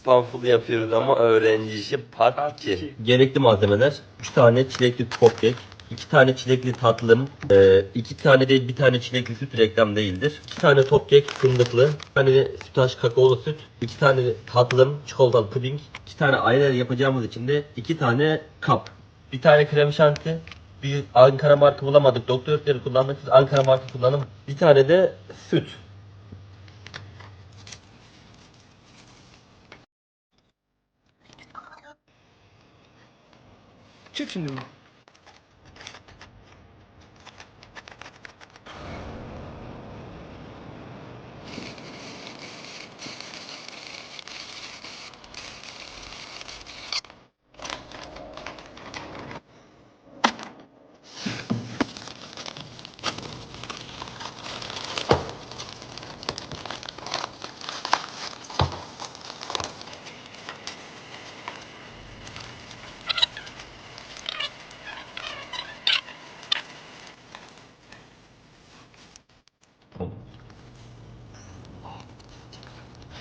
Spamful yapıyoruz ama öğrenci işi part 2. Gerekli malzemeler 3 tane çilekli cupcake, 2 tane çilekli tatlım, 2 tane değil bir tane çilekli süt reklam değildir. 2 tane kek fındıklı, 1 tane de sütaş kakaolu süt, 2 tane tatlım çikolatalı puding, 2 tane ayran yapacağımız için de 2 tane kap. Bir tane krem şanti, bir Ankara marka bulamadık. Doktor kullandık. Siz Ankara marka kullanın. Bir tane de süt. 对不起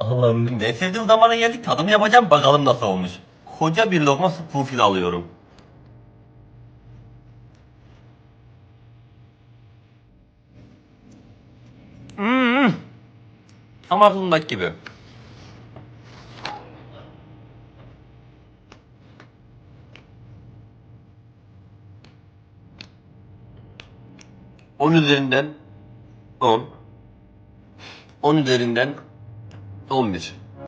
Allah'ım ne sevdiğim zamana geldik tadımı yapacağım bakalım nasıl olmuş. Koca bir lokma spoonful alıyorum. Hmm. Ama aklımdaki gibi. On üzerinden on. On üzerinden on bir.